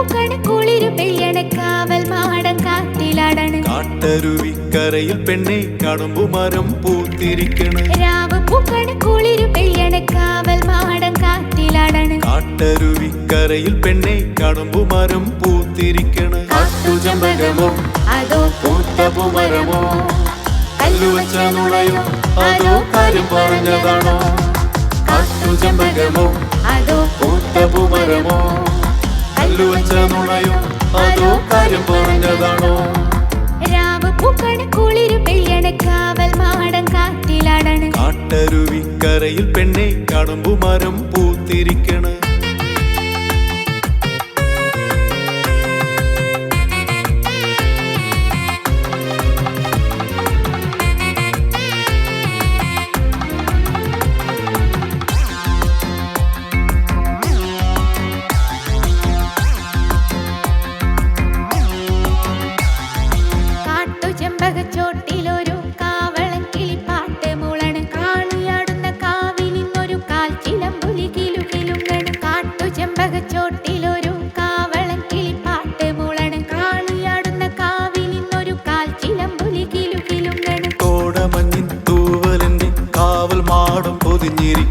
പൂക്കാണ് കുളിരു പെയ്യണക്കാവൽ madam കാത്തിലാടാണ് കാട്ടരുവിക്കരയിൽ പെണ്ണെ കടുമ്പു മരം പൂത്തിരിക്കണ്. രാവ് പൂക്കാണ് കുളിരു പെയ്യണക്കാവൽ മാടം കാത്തിലാടാണ് കാട്ടരുവിക്കരയിൽ പെണ്ണെ കടുമ്പു മരം പൂത്തിരിക്കണ്. കാട്ടുചമ്പകമോ അതോ പൂത്ത പൂമരമോ കല്ലുവച്ച നുണയോ അതോ കാര്യം പറഞ്ഞതാണോ? പൂത്തപുമരമോ കല്ലുവച്ച നുണയോ അതോ കാര്യം പറഞ്ഞതാണോ? കാട്ടരുവിക്കരയിൽ പെണ്ണെ കടുമ്പുമരം പൂത്തിരിക്കണ്.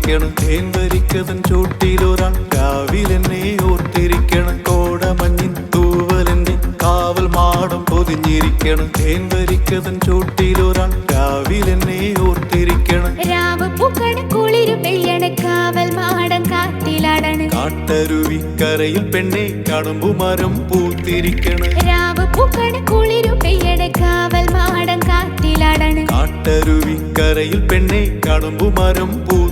പൊതിഞ്ഞിരിക്കണം തേൻ വരിക്കതൻ ചോട്ടിലൊരാൾ രാവിലെന്നെ ഓർത്തിരിക്കണം. കോടമഞ്ഞിൻ തൂവലിന്റെ കാവൽ മാടം പൊതിഞ്ഞിരിക്കണം. തേൻ വരിക്കതൻ ചോട്ടിലൊരാൾ രാവിലെന്നെ ഓർത്തിരിക്കണം. കാട്ടരുവിക്കരയിൽ പെണ്ണെ പൂത്തിരിക്കണം. രാവ് പൂക്കണ് കുളിരു പെയ്യണ് കാവൽ മാടം കാറ്റിലാടണ് കാട്ടരുവിക്കരയിൽ പെണ്ണെ കടുമ്പുമരം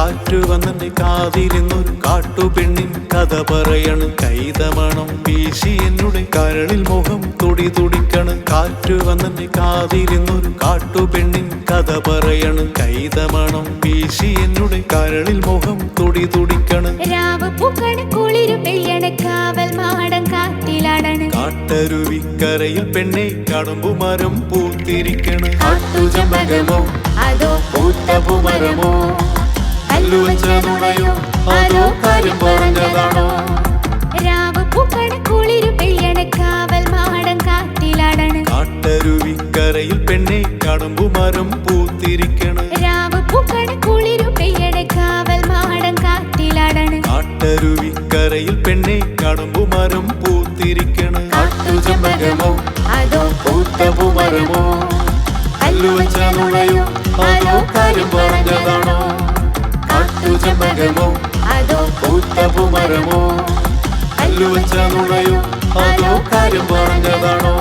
കാറ്റു വന്നെ കാതിരുന്നൊരു കാട്ടുപെണ്ണിൻ കഥ പറയണ്. കൈതമണം വീശി എന്നുടെ കരളിൽ മുഖം തുടി തുടിക്കണ്. കാറ്റു വന്നെ കാതിരുന്നൊരു കാട്ടുപെണ്ണിൻ കഥ പറയണ്. കൈതമണം വീശി എന്നുടെ കരളിൽ മുഖം തുടി തുടിക്കണ്. രാവ് പൂക്കണ് കുളിരു പെയ്യണ് കാവൽ മാടം കാട്ടരുവിക്കരയിൽ പെണ്ണെ കടുമ്പുമരം പൂത്തിരിക്കണ്. പൂത്തിരിക്കണം അതോ കല്ലുവച്ച അതോ കാര്യം പറഞ്ഞതാണോ കാവൽ കാട്ടരുവിക്കരയിൽ പെണ്ണെ പൂത്തിരിക്കണ്. കാവൽ മാടം കാറ്റിലാടണ് കാട്ടരുവിക്കരയിൽ പെണ്ണെ കടുമ്പുമരം പൂത്തിരിക്കണ്. കാട്ടുചെമ്പകമോ അതോ പൂത്തപുമരമോ കല്ലുവച്ച നുണയോ? അല്ലു വെച്ച നുണയും അതോ കാര്യം പറഞ്ഞതാണോ?